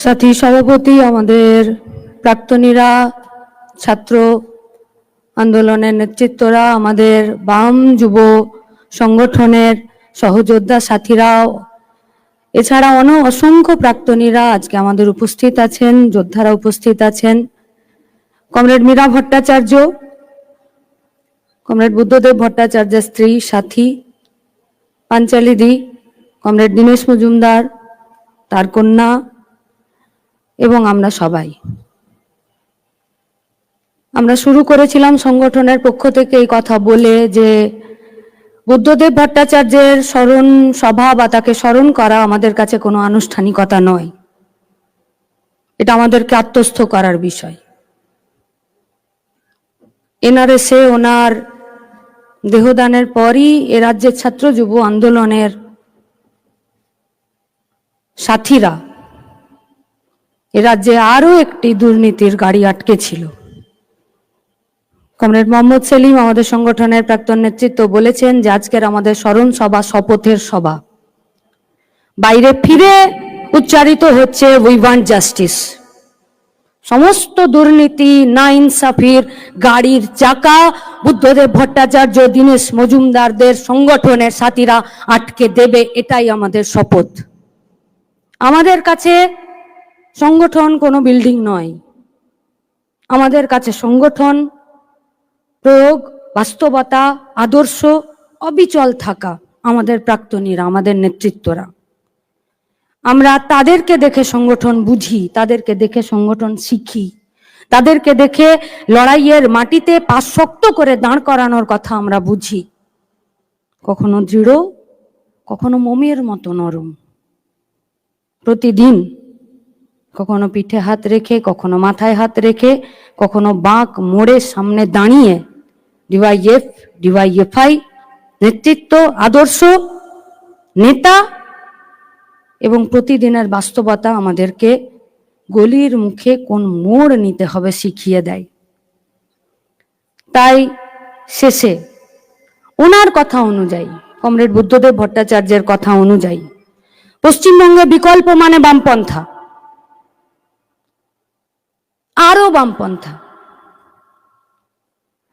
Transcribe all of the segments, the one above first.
সাথী সভাপতি, আমাদের প্রাক্তনীরা, ছাত্র আন্দোলনের নেতৃত্বরা, আমাদের বাম যুব সংগঠনের সহযোদ্ধা সাথীরাও। এছাড়া অন অসংখ্য প্রাক্তনীরা আজকে আমাদের উপস্থিত আছেন, যোদ্ধারা উপস্থিত আছেন। কমরেড মীরা ভট্টাচার্য, কমরেড বুদ্ধদেব ভট্টাচার্যের স্ত্রী, সাথী পাঞ্চালিদি কমরেড দীনেশ মজুমদার, তার কন্যা এবং আমরা সবাই। আমরা শুরু করেছিলাম সংগঠনের পক্ষ থেকে এই কথা বলে যে বুদ্ধদেব ভট্টাচার্যের স্মরণ সভা বা তাকে স্মরণ করা আমাদের কাছে কোনো আনুষ্ঠানিকতা নয়। এটা আমাদেরকে আত্মস্থ করার বিষয়। এনআরএসে ওনার দেহদানের পরই এ রাজ্যের ছাত্র যুব আন্দোলনের সাথীরা এ রাজ্যে আরও একটি দুর্নীতির গাড়ি আটকে ছিল। কমরেড মোহাম্মদ সেলিম আমাদের সংগঠনের প্রাক্তন নেতৃত্ব বলেছেন যে আজকের আমাদের স্মরণ সভা শপথের সভা। বাইরে ফিরে উচ্চারিত হচ্ছে উই ওয়ান্ট জাস্টিস সমস্ত দুর্নীতি, না ইনসাফির গাড়ির চাকা, বুদ্ধদেব ভট্টাচার্য, দীনেশ মজুমদারদের সংগঠনের সাথীরা আটকে দেবে, এটাই আমাদের শপথ। আমাদের কাছে সংগঠন কোনো বিল্ডিং নয়। আমাদের কাছে সংগঠন, প্রয়োগ, বাস্তবতা, আদর্শ, অবিচল থাকা আমাদের প্রাক্তনীরা, আমাদের নেতৃত্বরা। আমরা তাদেরকে দেখে সংগঠন বুঝি, তাদেরকে দেখে সংগঠন শিখি, তাদেরকে দেখে লড়াইয়ের মাটিতে পাশ শক্ত করে দাঁড় করানোর কথা আমরা বুঝি। কখনো দৃঢ়, কখনো মোমের মতো নরম। প্রতিদিন কখনো পিঠে হাত রেখে, কখনো মাথায় হাত রেখে, কখনো বাঁক মোড়ে সামনে দাঁড়িয়ে, ডিওয়াইএফ, ডিওয়াইএফআই, নেতৃত্ব, আদর্শ, নেতা এবং প্রতিদিনের বাস্তবতা আমাদেরকে গলির মুখে কোন মোড় নিতে হবে শিখিয়ে দেয়। তাই শেষে ওনার কথা অনুযায়ী, কমরেড বুদ্ধদেব ভট্টাচার্যের কথা অনুযায়ী, পশ্চিমবঙ্গে বিকল্প মানে বামপন্থা। আরও বামপন্থা।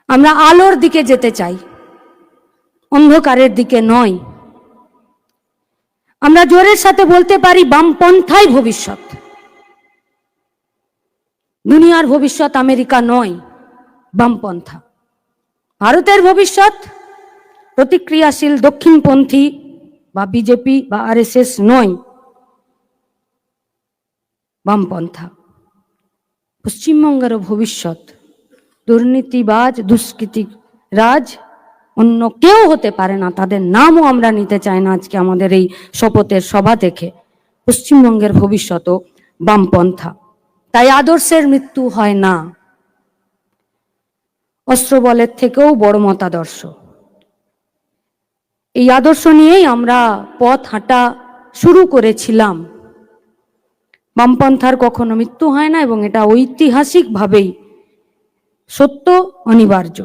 আমরা আলোর দিকে যেতে চাই, অন্ধকারের দিকে নয়। আমরা জোরের সাথে বলতে পারি বামপন্থাই ভবিষ্যৎ। দুনিয়ার ভবিষ্যৎ আমেরিকা নয়, বামপন্থা। ভারতের ভবিষ্যৎ প্রতিক্রিয়াশীল দক্ষিণপন্থী বা বিজেপি বা আরএসএস নয়, বামপন্থা। পশ্চিমবঙ্গেরও ভবিষ্যৎ, দুর্নীতিবাজ, দুষ্কৃতি রাজ অন্য কেউ হতে পারে না, তাদের নামও আমরা নিতে চাই না আজকে আমাদের এই শপথের সভা থেকে পশ্চিমবঙ্গের ভবিষ্যৎও বামপন্থা, তাই আদর্শের মৃত্যু হয় না। অস্ত্রবলের থেকেও বড় মতাদর্শ। এই আদর্শ নিয়েই আমরা পথ হাঁটা শুরু করেছিলাম। বামপন্থার কখনো মৃত্যু হয় না এবং এটা ঐতিহাসিকভাবেই সত্য অনিবার্য।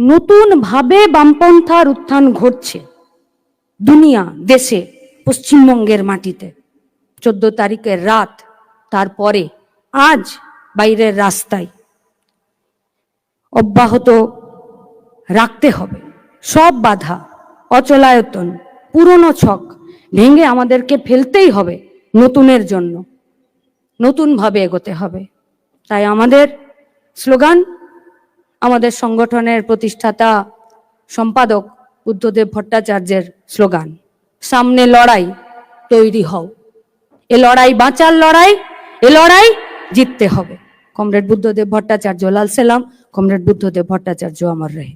নতুন ভাবে বামপন্থার উত্থান ঘটছে দুনিয়া, দেশে, পশ্চিমবঙ্গের মাটিতে। চোদ্দ তারিখের রাত, তারপরে, আজ বাইরের রাস্তায়। অব্যাহত রাখতে হবে। সব বাধা, অচলায়তন, পুরনো ছক ভেঙে আমাদেরকে ফেলতেই হবে। নতুনের জন্য। নতুনভাবে এগোতে হবে। তাই আমাদের স্লোগান, আমাদের সংগঠনের প্রতিষ্ঠাতা সম্পাদক বুদ্ধদেব ভট্টাচার্যের স্লোগান, সামনে লড়াই তৈরি হও। এ লড়াই বাঁচার লড়াই, এ লড়াই জিততে হবে। কমরেড বুদ্ধদেব ভট্টাচার্য, লাল সেলাম। কমরেড বুদ্ধদেব ভট্টাচার্য, আমার রে।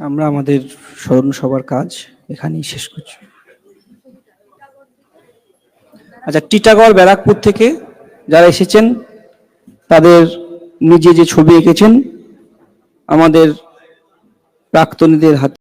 আমরা আমাদের স্মরণ সবার কাজ এখানেই শেষ করছি। আচ্ছা টিটাগড়, ব্যারাকপুর থেকে যারা এসেছেন, তাদের নিজে যে ছবি এঁকেছেন, আমাদের প্রাক্তনীদের হাতে